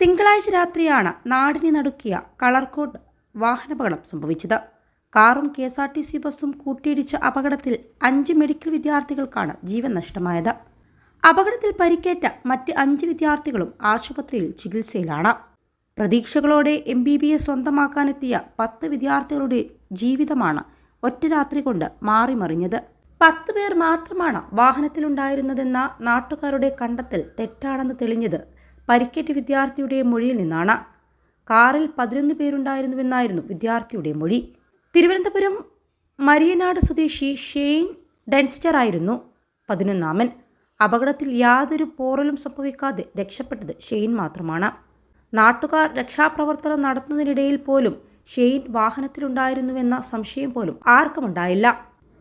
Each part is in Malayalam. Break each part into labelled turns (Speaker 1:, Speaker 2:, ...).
Speaker 1: തിങ്കളാഴ്ച രാത്രിയാണ് നാടിനെ നടുക്കിയ കളർകോട് വാഹനാപകടം സംഭവിച്ചത്. കാറും K S R T C ബസ്സും കൂട്ടിയിടിച്ച അപകടത്തിൽ അഞ്ച് മെഡിക്കൽ വിദ്യാർത്ഥികൾക്കാണ് ജീവൻ നഷ്ടമായത്. അപകടത്തിൽ പരിക്കേറ്റ മറ്റ് അഞ്ച് വിദ്യാർത്ഥികളും ആശുപത്രിയിൽ ചികിത്സയിലാണ്. പ്രതീക്ഷകളോടെ എം ബി ബി എസ് സ്വന്തമാക്കാനെത്തിയ പത്ത് വിദ്യാർത്ഥികളുടെ ജീവിതമാണ് ഒറ്റ രാത്രി കൊണ്ട് മാറിമറിഞ്ഞത്. പത്ത് പേർ മാത്രമാണ് വാഹനത്തിലുണ്ടായിരുന്നതെന്ന നാട്ടുകാരുടെ കണ്ടെത്തൽ തെറ്റാണെന്ന് തെളിഞ്ഞത് പരിക്കേറ്റ വിദ്യാർത്ഥിയുടെ മൊഴിയിൽ നിന്നാണ്. കാറിൽ പതിനൊന്ന് പേരുണ്ടായിരുന്നുവെന്നായിരുന്നു വിദ്യാർത്ഥിയുടെ മൊഴി. തിരുവനന്തപുരം മരിയനാട് സ്വദേശി ഷെയ്ൻ ഡെൻസ്റ്റർ ആയിരുന്നു പതിനൊന്നാമൻ. അപകടത്തിൽ യാതൊരു പോറലും സംഭവിക്കാതെ രക്ഷപ്പെട്ടത് ഷെയ്ൻ മാത്രമാണ്. നാട്ടുകാർ രക്ഷാപ്രവർത്തനം നടത്തുന്നതിനിടയിൽ പോലും ഷെയ്ൻ വാഹനത്തിലുണ്ടായിരുന്നുവെന്ന സംശയം പോലും ആർക്കുമുണ്ടായില്ല.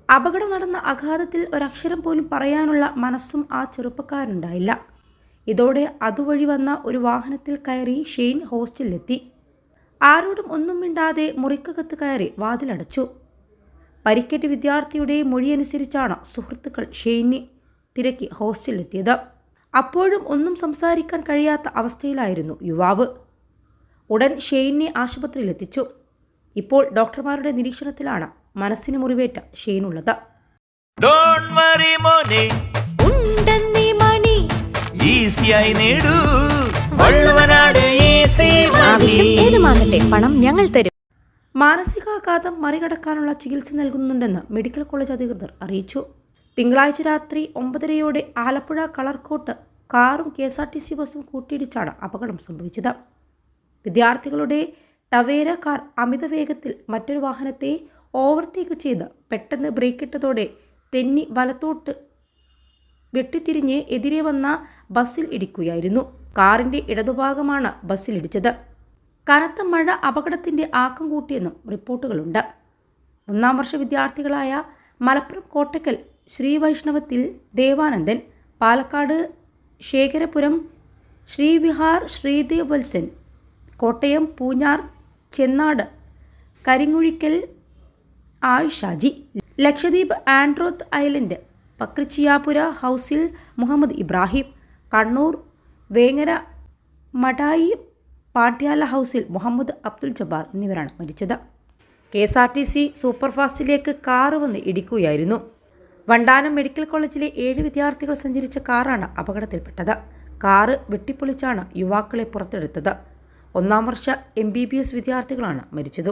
Speaker 1: അപകടം നടന്ന അഘാതത്തിൽ ഒരക്ഷരം പോലും പറയാനുള്ള മനസ്സും ആ ചെറുപ്പക്കാരനുണ്ടായില്ല. ഇതോടെ അതുവഴി വന്ന ഒരു വാഹനത്തിൽ കയറി ഷെയ്ൻ ഹോസ്റ്റലിലെത്തി. ആരോടും ഒന്നും മിണ്ടാതെ മുറിക്കകത്ത് കയറി വാതിലടച്ചു. പരിക്കേറ്റ വിദ്യാർത്ഥിയുടെ മൊഴിയനുസരിച്ചാണ് സുഹൃത്തുക്കൾ ഷെയ്നെ തിരക്കി ഹോസ്റ്റലിലെത്തിയത്. അപ്പോഴും ഒന്നും സംസാരിക്കാൻ കഴിയാത്ത അവസ്ഥയിലായിരുന്നു യുവാവ്. ഉടൻ ഷെയ്നെ ആശുപത്രിയിലെത്തിച്ചു. ഇപ്പോൾ ഡോക്ടർമാരുടെ നിരീക്ഷണത്തിലാണ് മനസ്സിന് മുറിവേറ്റ ഷെയ്നുള്ളത്.
Speaker 2: Don't
Speaker 3: ഉണ്ടെന്നീ മണി
Speaker 2: ഈസിയായി നേടൂ. വള്ളുവനാട് ഈസി
Speaker 3: ആവശ്യം ഏതുമാകട്ടെ പണം ഞങ്ങൾ തരും.
Speaker 1: മാനസികാഘാതം മറികടക്കാനുള്ള ചികിത്സ നൽകുന്നുണ്ടെന്ന് മെഡിക്കൽ കോളേജ് അധികൃതർ അറിയിച്ചു. തിങ്കളാഴ്ച രാത്രി ഒമ്പതരയോടെ ആലപ്പുഴ കളർക്കോട്ട് കാറും K S R T C ബസ്സും കൂട്ടിയിടിച്ചാണ് അപകടം സംഭവിച്ചത്. വിദ്യാർത്ഥികളുടെ ടവേര കാർ അമിത വേഗത്തിൽ മറ്റൊരു വാഹനത്തെ ഓവർടേക്ക് ചെയ്ത് പെട്ടെന്ന് ബ്രേക്കിട്ടതോടെ തെന്നി വലത്തോട്ട് വെട്ടിത്തിരിഞ്ഞ് എതിരെ വന്ന ബസ്സിൽ ഇടിക്കുകയായിരുന്നു. കാറിന്റെ ഇടതുഭാഗമാണ് ബസ്സിലിടിച്ചത് കനത്ത മഴ അപകടത്തിന്റെ ആക്കം കൂട്ടിയെന്നും റിപ്പോർട്ടുകളുണ്ട്. ഒന്നാം വർഷ വിദ്യാർത്ഥികളായ മലപ്പുറം കോട്ടക്കൽ ശ്രീവൈഷ്ണവത്തിൽ ദേവാനന്ദൻ പാലക്കാട് ശേഖരപുരം ശ്രീവിഹാർ ശ്രീദേവ് വത്സൻ കോട്ടയം പൂഞ്ഞാർ ചെന്നാട് കരിങ്ങുഴിക്കൽ ആയുഷാജി ലക്ഷദ്വീപ് ആൻഡ്രോത്ത് ഐലൻഡ് പക്രിച്ചിയാപുര ഹൗസിൽ മുഹമ്മദ് ഇബ്രാഹിം കണ്ണൂർ വേങ്ങര മടായി പാട്യാല ഹൗസിൽ മുഹമ്മദ് അബ്ദുൽ ജബ്ബാർ എന്നിവരാണ് മരിച്ചത്. K S R T C സൂപ്പർഫാസ്റ്റിലേക്ക് car വന്ന് ഇടിക്കുകയായിരുന്നു. വണ്ടാനം മെഡിക്കൽ കോളേജിലെ ഏഴ് വിദ്യാർത്ഥികൾ സഞ്ചരിച്ച കാറാണ് അപകടത്തിൽപ്പെട്ടത്. കാറ് വെട്ടിപ്പൊളിച്ചാണ് യുവാക്കളെ പുറത്തെടുത്തത്. ഒന്നാം വർഷ എം ബി ബി എസ് വിദ്യാർത്ഥികളാണ് മരിച്ചത്.